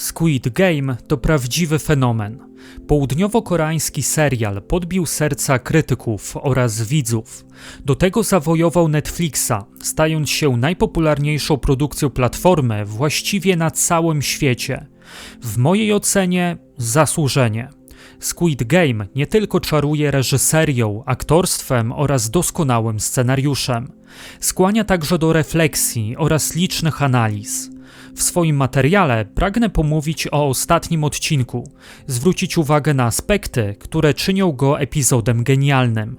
Squid Game to prawdziwy fenomen. Południowo-koreański serial podbił serca krytyków oraz widzów. Do tego zawojował Netflixa, stając się najpopularniejszą produkcją platformy właściwie na całym świecie. W mojej ocenie zasłużenie. Squid Game nie tylko czaruje reżyserią, aktorstwem oraz doskonałym scenariuszem. Skłania także do refleksji oraz licznych analiz. W swoim materiale pragnę pomówić o ostatnim odcinku, zwrócić uwagę na aspekty, które czynią go epizodem genialnym.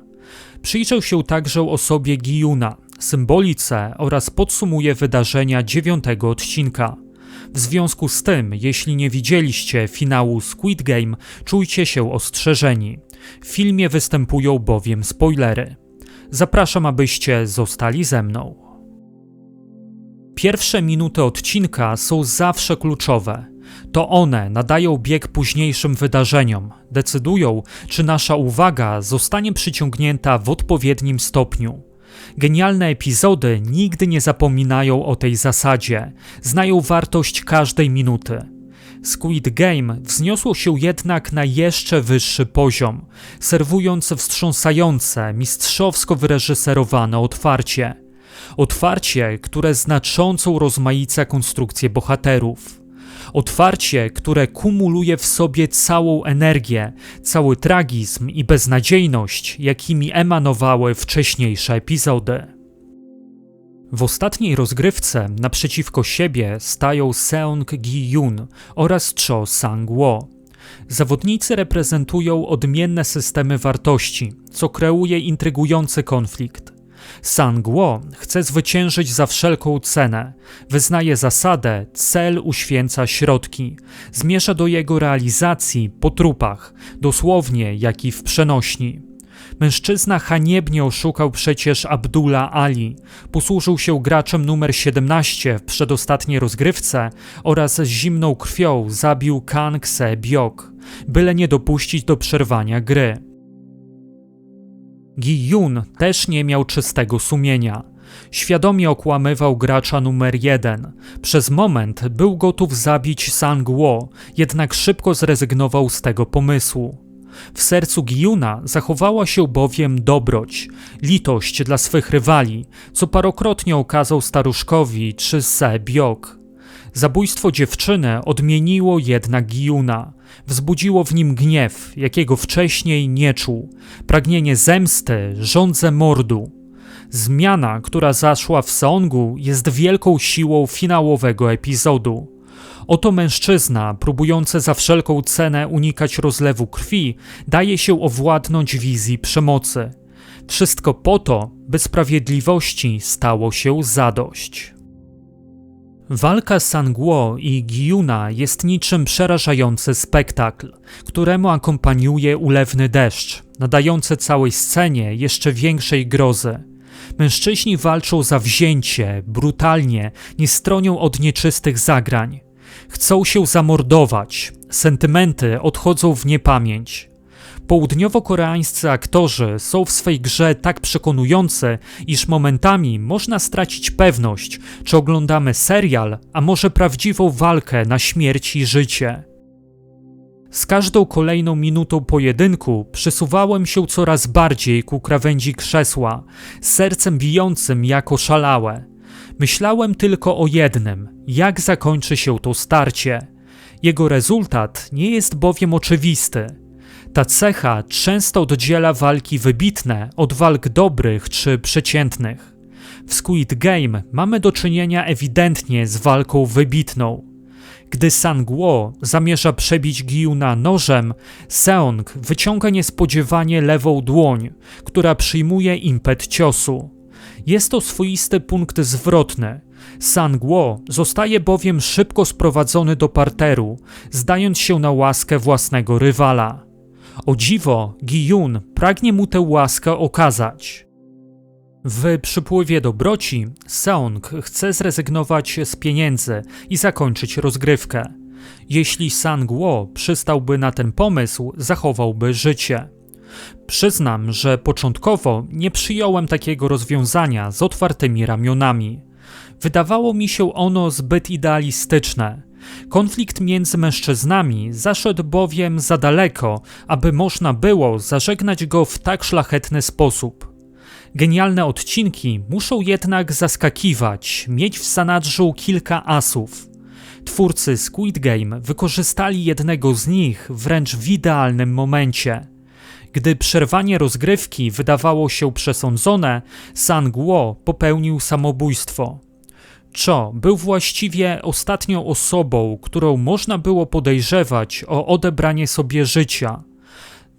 Przyjrzę się także osobie Giyuna, symbolice oraz podsumuję wydarzenia dziewiątego odcinka. W związku z tym, jeśli nie widzieliście finału Squid Game, czujcie się ostrzeżeni. W filmie występują bowiem spoilery. Zapraszam, abyście zostali ze mną. Pierwsze minuty odcinka są zawsze kluczowe. To one nadają bieg późniejszym wydarzeniom, decydują, czy nasza uwaga zostanie przyciągnięta w odpowiednim stopniu. Genialne epizody nigdy nie zapominają o tej zasadzie, znają wartość każdej minuty. Squid Game wzniosło się jednak na jeszcze wyższy poziom, serwując wstrząsające, mistrzowsko wyreżyserowane otwarcie. Otwarcie, które znacząco rozmaica konstrukcję bohaterów. Otwarcie, które kumuluje w sobie całą energię, cały tragizm i beznadziejność, jakimi emanowały wcześniejsze epizody. W ostatniej rozgrywce naprzeciwko siebie stają Seong Gi-yoon oraz Cho Sang-wo. Zawodnicy reprezentują odmienne systemy wartości, co kreuje intrygujący konflikt. Sang-wo chce zwyciężyć za wszelką cenę, wyznaje zasadę cel uświęca środki, zmierza do jego realizacji po trupach, dosłownie jak i w przenośni. Mężczyzna haniebnie oszukał przecież Abdullah Ali, posłużył się graczem numer 17 w przedostatniej rozgrywce oraz z zimną krwią zabił Kang Se Biok, byle nie dopuścić do przerwania gry. Gi-Yun też nie miał czystego sumienia. Świadomie okłamywał gracza numer jeden. Przez moment był gotów zabić Sang-wo, jednak szybko zrezygnował z tego pomysłu. W sercu Giyuna zachowała się bowiem dobroć, litość dla swych rywali, co parokrotnie okazał staruszkowi czy Se Biok. Zabójstwo dziewczyny odmieniło jednak Giyuna. Wzbudziło w nim gniew, jakiego wcześniej nie czuł, pragnienie zemsty, żądze mordu. Zmiana, która zaszła w Seongu, jest wielką siłą finałowego epizodu. Oto mężczyzna, próbujący za wszelką cenę unikać rozlewu krwi, daje się owładnąć wizji przemocy. Wszystko po to, by sprawiedliwości stało się zadość. Walka Sangwo i Giyuna jest niczym przerażający spektakl, któremu akompaniuje ulewny deszcz, nadający całej scenie jeszcze większej grozy. Mężczyźni walczą za wzięcie, brutalnie, nie stronią od nieczystych zagrań. Chcą się zamordować, sentymenty odchodzą w niepamięć. Południowo-koreańscy aktorzy są w swej grze tak przekonujący, iż momentami można stracić pewność, czy oglądamy serial, a może prawdziwą walkę na śmierć i życie. Z każdą kolejną minutą pojedynku przysuwałem się coraz bardziej ku krawędzi krzesła, sercem bijącym jako szalałe. Myślałem tylko o jednym: jak zakończy się to starcie. Jego rezultat nie jest bowiem oczywisty. Ta cecha często oddziela walki wybitne od walk dobrych czy przeciętnych. W Squid Game mamy do czynienia ewidentnie z walką wybitną. Gdy Sang-wo zamierza przebić Giuna nożem, Seong wyciąga niespodziewanie lewą dłoń, która przyjmuje impet ciosu. Jest to swoisty punkt zwrotny. Sang-wo zostaje bowiem szybko sprowadzony do parteru, zdając się na łaskę własnego rywala. O dziwo, Giyun pragnie mu tę łaskę okazać. W przypływie dobroci Seong chce zrezygnować z pieniędzy i zakończyć rozgrywkę. Jeśli Sang-wo przystałby na ten pomysł, zachowałby życie. Przyznam, że początkowo nie przyjąłem takiego rozwiązania z otwartymi ramionami. Wydawało mi się ono zbyt idealistyczne. Konflikt między mężczyznami zaszedł bowiem za daleko, aby można było zażegnać go w tak szlachetny sposób. Genialne odcinki muszą jednak zaskakiwać, mieć w zanadrzu kilka asów. Twórcy Squid Game wykorzystali jednego z nich wręcz w idealnym momencie. Gdy przerwanie rozgrywki wydawało się przesądzone, San Guo popełnił samobójstwo. Cho był właściwie ostatnią osobą, którą można było podejrzewać o odebranie sobie życia.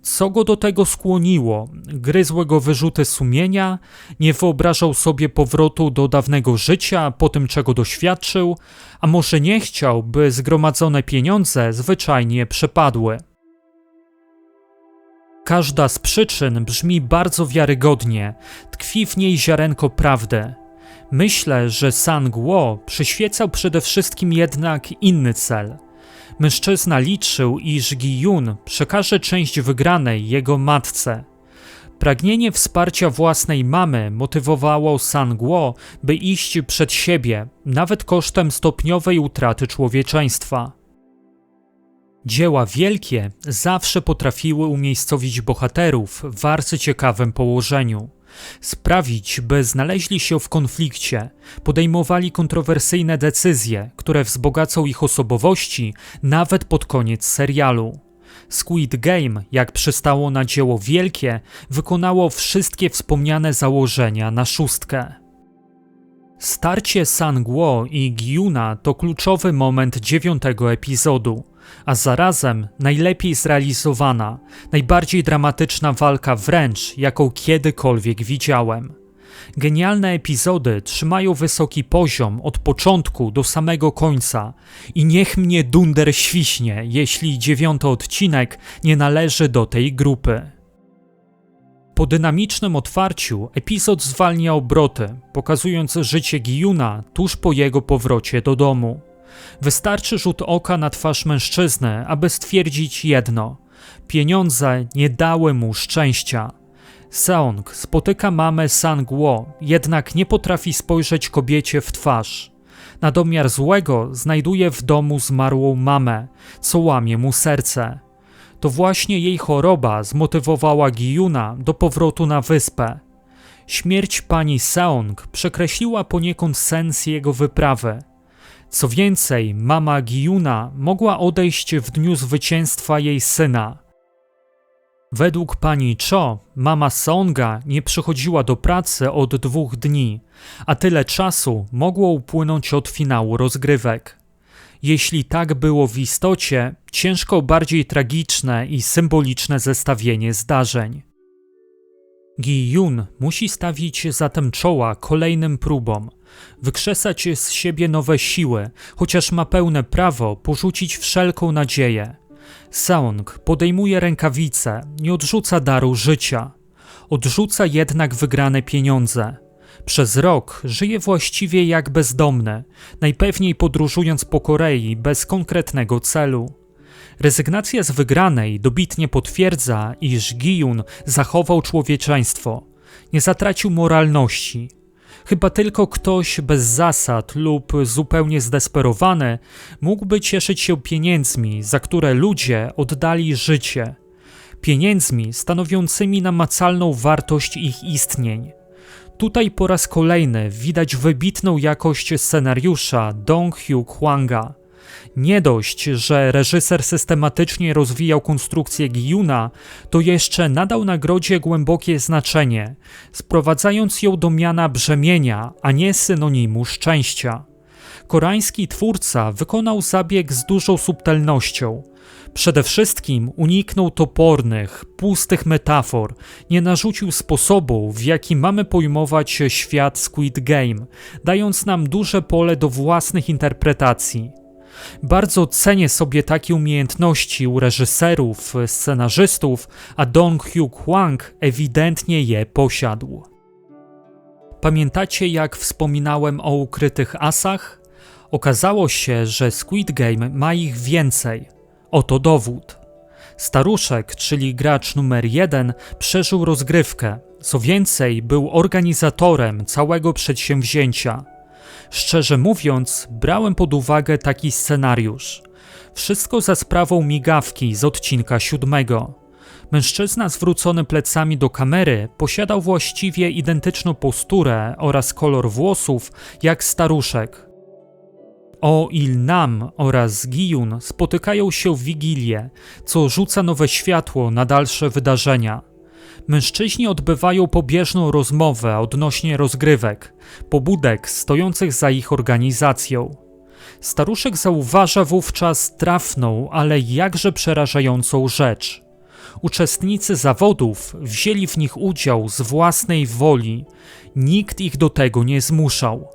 Co go do tego skłoniło? Gryzły go wyrzuty sumienia, nie wyobrażał sobie powrotu do dawnego życia po tym, czego doświadczył, a może nie chciał, by zgromadzone pieniądze zwyczajnie przepadły. Każda z przyczyn brzmi bardzo wiarygodnie, tkwi w niej ziarenko prawdy. Myślę, że San Guo przyświecał przede wszystkim jednak inny cel. Mężczyzna liczył, iż Gi-Yun przekaże część wygranej jego matce. Pragnienie wsparcia własnej mamy motywowało San Guo, by iść przed siebie, nawet kosztem stopniowej utraty człowieczeństwa. Dzieła wielkie zawsze potrafiły umiejscowić bohaterów w bardzo ciekawym położeniu. Sprawić, by znaleźli się w konflikcie, podejmowali kontrowersyjne decyzje, które wzbogacą ich osobowości nawet pod koniec serialu. Squid Game, jak przystało na dzieło wielkie, wykonało wszystkie wspomniane założenia na szóstkę. Starcie San Guo i Gyuna to kluczowy moment dziewiątego epizodu a zarazem najlepiej zrealizowana, najbardziej dramatyczna walka wręcz, jaką kiedykolwiek widziałem. Genialne epizody trzymają wysoki poziom od początku do samego końca i niech mnie dunder świśnie, jeśli dziewiąty odcinek nie należy do tej grupy. Po dynamicznym otwarciu epizod zwalnia obroty, pokazując życie Gijuna tuż po jego powrocie do domu. Wystarczy rzut oka na twarz mężczyzny, aby stwierdzić jedno: pieniądze nie dały mu szczęścia. Seong spotyka mamę San Guo, jednak nie potrafi spojrzeć kobiecie w twarz. Na domiar złego znajduje w domu zmarłą mamę, co łamie mu serce. To właśnie jej choroba zmotywowała Giyuna do powrotu na wyspę. Śmierć pani Seong przekreśliła poniekąd sens jego wyprawy. Co więcej, mama Giyuna mogła odejść w dniu zwycięstwa jej syna. Według pani Cho, mama Songa nie przychodziła do pracy od dwóch dni, a tyle czasu mogło upłynąć od finału rozgrywek. Jeśli tak było w istocie, ciężko bardziej tragiczne i symboliczne zestawienie zdarzeń. Gi Yun musi stawić zatem czoła kolejnym próbom, wykrzesać z siebie nowe siły, chociaż ma pełne prawo porzucić wszelką nadzieję. Saung podejmuje rękawice, nie odrzuca daru życia. Odrzuca jednak wygrane pieniądze. Przez rok żyje właściwie jak bezdomny, najpewniej podróżując po Korei bez konkretnego celu. Rezygnacja z wygranej dobitnie potwierdza, iż Gijun zachował człowieczeństwo, nie zatracił moralności. Chyba tylko ktoś bez zasad lub zupełnie zdesperowany mógłby cieszyć się pieniędzmi, za które ludzie oddali życie. Pieniędzmi stanowiącymi namacalną wartość ich istnień. Tutaj po raz kolejny widać wybitną jakość scenariusza Dong Hyuk Hwanga nie dość, że reżyser systematycznie rozwijał konstrukcję Giyuna, to jeszcze nadał nagrodzie głębokie znaczenie, sprowadzając ją do miana brzemienia, a nie synonimu szczęścia. Koreański twórca wykonał zabieg z dużą subtelnością. Przede wszystkim uniknął topornych, pustych metafor, nie narzucił sposobu, w jaki mamy pojmować świat Squid Game, dając nam duże pole do własnych interpretacji. Bardzo cenię sobie takie umiejętności u reżyserów, scenarzystów, a Dong Hyuk Hwang ewidentnie je posiadł. Pamiętacie, jak wspominałem o ukrytych asach? Okazało się, że Squid Game ma ich więcej. Oto dowód. Staruszek, czyli gracz numer jeden, przeżył rozgrywkę. Co więcej, był organizatorem całego przedsięwzięcia. Szczerze mówiąc, brałem pod uwagę taki scenariusz. Wszystko za sprawą migawki z odcinka siódmego. Mężczyzna zwrócony plecami do kamery posiadał właściwie identyczną posturę oraz kolor włosów jak staruszek. O Il-Nam oraz Giyun spotykają się w Wigilię, co rzuca nowe światło na dalsze wydarzenia. Mężczyźni odbywają pobieżną rozmowę odnośnie rozgrywek, pobudek stojących za ich organizacją. Staruszek zauważa wówczas trafną, ale jakże przerażającą rzecz. Uczestnicy zawodów wzięli w nich udział z własnej woli, nikt ich do tego nie zmuszał.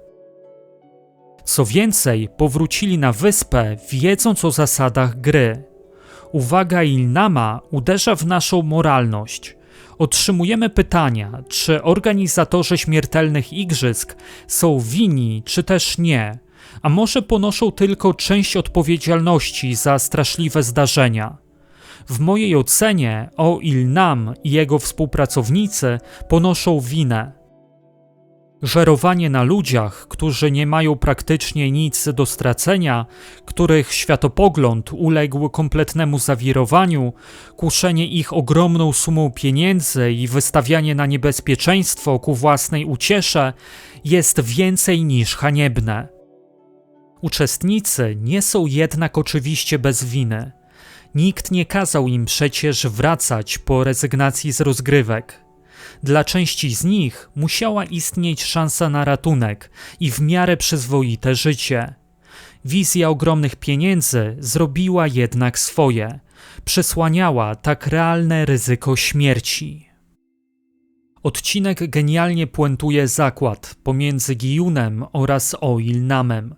Co więcej, powrócili na wyspę, wiedząc o zasadach gry. Uwaga Ilnama uderza w naszą moralność. Otrzymujemy pytania, czy organizatorzy śmiertelnych igrzysk są winni, czy też nie, a może ponoszą tylko część odpowiedzialności za straszliwe zdarzenia. W mojej ocenie O Ilnam i jego współpracownicy ponoszą winę. Żerowanie na ludziach, którzy nie mają praktycznie nic do stracenia, których światopogląd uległ kompletnemu zawirowaniu, kuszenie ich ogromną sumą pieniędzy i wystawianie na niebezpieczeństwo ku własnej uciesze jest więcej niż haniebne. Uczestnicy nie są jednak oczywiście bez winy. Nikt nie kazał im przecież wracać po rezygnacji z rozgrywek. Dla części z nich musiała istnieć szansa na ratunek i w miarę przyzwoite życie. Wizja ogromnych pieniędzy zrobiła jednak swoje. Przesłaniała tak realne ryzyko śmierci. Odcinek genialnie puentuje zakład pomiędzy Gijunem oraz Oilnamem.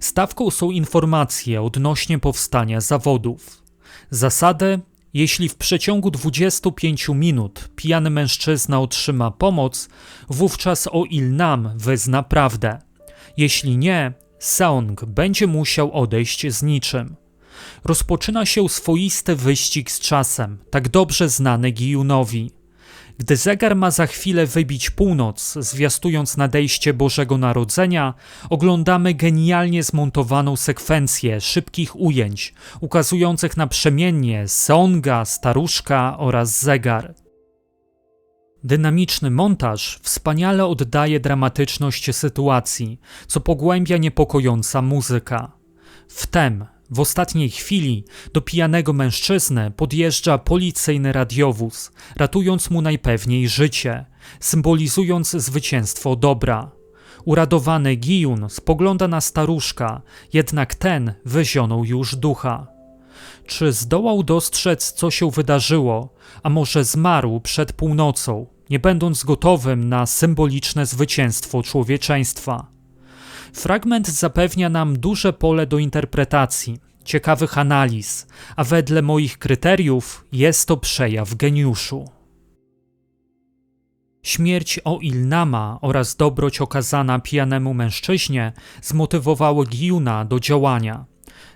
Stawką są informacje odnośnie powstania zawodów. Zasady jeśli w przeciągu 25 minut pijany mężczyzna otrzyma pomoc, wówczas o Ilnam wyzna prawdę. Jeśli nie, Seong będzie musiał odejść z niczym. Rozpoczyna się swoisty wyścig z czasem, tak dobrze znany Gijunowi. Gdy zegar ma za chwilę wybić północ, zwiastując nadejście Bożego Narodzenia, oglądamy genialnie zmontowaną sekwencję szybkich ujęć, ukazujących naprzemiennie Songa, staruszka oraz zegar. Dynamiczny montaż wspaniale oddaje dramatyczność sytuacji, co pogłębia niepokojąca muzyka. Wtem w ostatniej chwili do pijanego mężczyznę podjeżdża policyjny radiowóz, ratując mu najpewniej życie, symbolizując zwycięstwo dobra. Uradowany Gijun spogląda na staruszka, jednak ten wyzionął już ducha. Czy zdołał dostrzec, co się wydarzyło, a może zmarł przed północą, nie będąc gotowym na symboliczne zwycięstwo człowieczeństwa? Fragment zapewnia nam duże pole do interpretacji, ciekawych analiz, a wedle moich kryteriów jest to przejaw geniuszu. Śmierć o Ilnama oraz dobroć okazana pijanemu mężczyźnie zmotywowały Giuna do działania.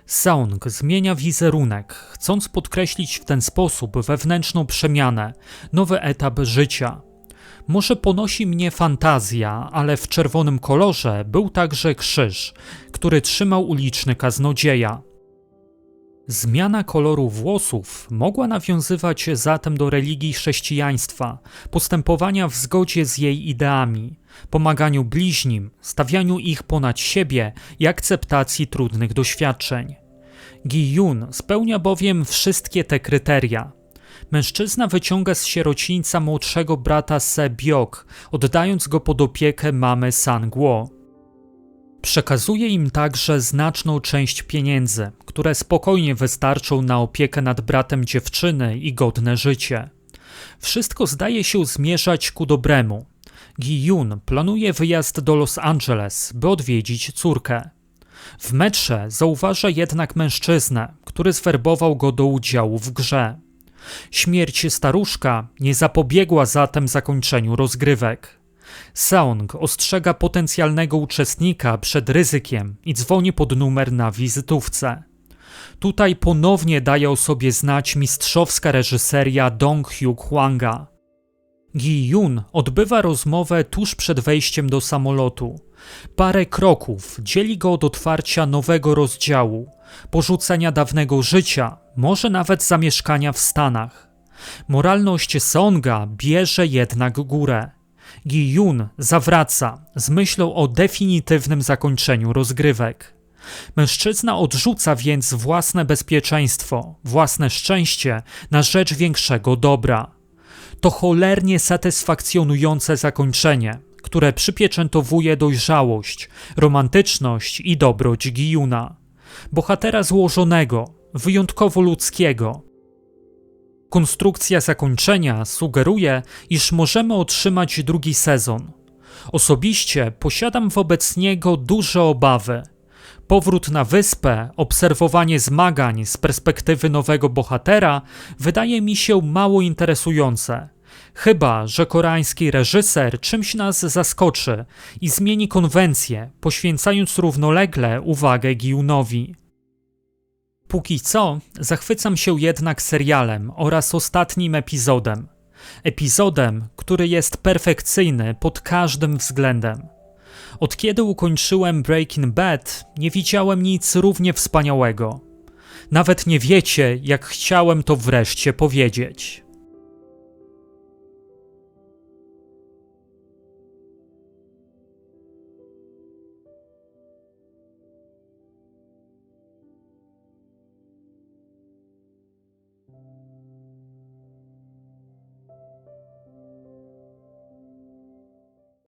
Saung zmienia wizerunek, chcąc podkreślić w ten sposób wewnętrzną przemianę, nowy etap życia – może ponosi mnie fantazja, ale w czerwonym kolorze był także krzyż, który trzymał uliczny kaznodzieja. Zmiana koloru włosów mogła nawiązywać zatem do religii chrześcijaństwa, postępowania w zgodzie z jej ideami, pomaganiu bliźnim, stawianiu ich ponad siebie i akceptacji trudnych doświadczeń. Gi Yun spełnia bowiem wszystkie te kryteria. Mężczyzna wyciąga z sierocińca młodszego brata Se Biok, oddając go pod opiekę mamy San Guo. Przekazuje im także znaczną część pieniędzy, które spokojnie wystarczą na opiekę nad bratem dziewczyny i godne życie. Wszystko zdaje się zmierzać ku dobremu. Gi Yun planuje wyjazd do Los Angeles, by odwiedzić córkę. W metrze zauważa jednak mężczyznę, który zwerbował go do udziału w grze. Śmierć staruszka nie zapobiegła zatem zakończeniu rozgrywek. Seong ostrzega potencjalnego uczestnika przed ryzykiem i dzwoni pod numer na wizytówce. Tutaj ponownie daje o sobie znać mistrzowska reżyseria Dong Hyuk Hwanga. Gi Yun odbywa rozmowę tuż przed wejściem do samolotu. Parę kroków dzieli go od otwarcia nowego rozdziału, porzucenia dawnego życia, może nawet zamieszkania w Stanach. Moralność Songa bierze jednak górę. Gi Yun zawraca z myślą o definitywnym zakończeniu rozgrywek. Mężczyzna odrzuca więc własne bezpieczeństwo, własne szczęście na rzecz większego dobra. To cholernie satysfakcjonujące zakończenie, które przypieczętowuje dojrzałość, romantyczność i dobroć Gijuna. Bohatera złożonego, wyjątkowo ludzkiego. Konstrukcja zakończenia sugeruje, iż możemy otrzymać drugi sezon. Osobiście posiadam wobec niego duże obawy. Powrót na wyspę, obserwowanie zmagań z perspektywy nowego bohatera wydaje mi się mało interesujące. Chyba, że koreański reżyser czymś nas zaskoczy i zmieni konwencję, poświęcając równolegle uwagę Giunowi. Póki co zachwycam się jednak serialem oraz ostatnim epizodem. Epizodem, który jest perfekcyjny pod każdym względem. Od kiedy ukończyłem Breaking Bad, nie widziałem nic równie wspaniałego. Nawet nie wiecie, jak chciałem to wreszcie powiedzieć.